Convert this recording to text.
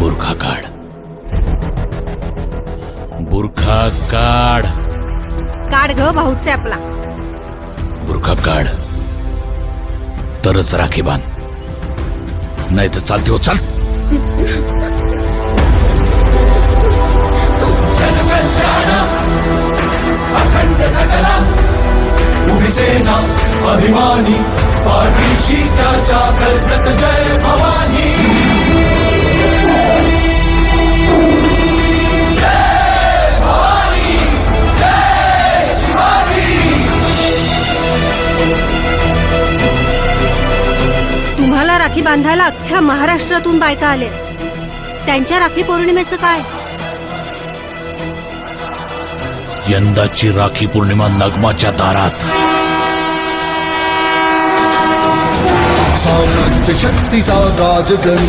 बुरखा काढ. बुरखा काढ. काढ ग भाऊचे आपला. बुरखा काढ. तरच राखी बांध. नाही तर चालते हो चाल. उभी सेना अभिमानी पाठीशी त्याच्या कर्जत राखी बांधायला अख्ख्या महाराष्ट्रातून बायका आल्या. त्यांच्या राखी पौर्णिमेचं काय? यंदाची राखी पौर्णिमा नगमाच्या दारात. शक्तीचा राजदंड.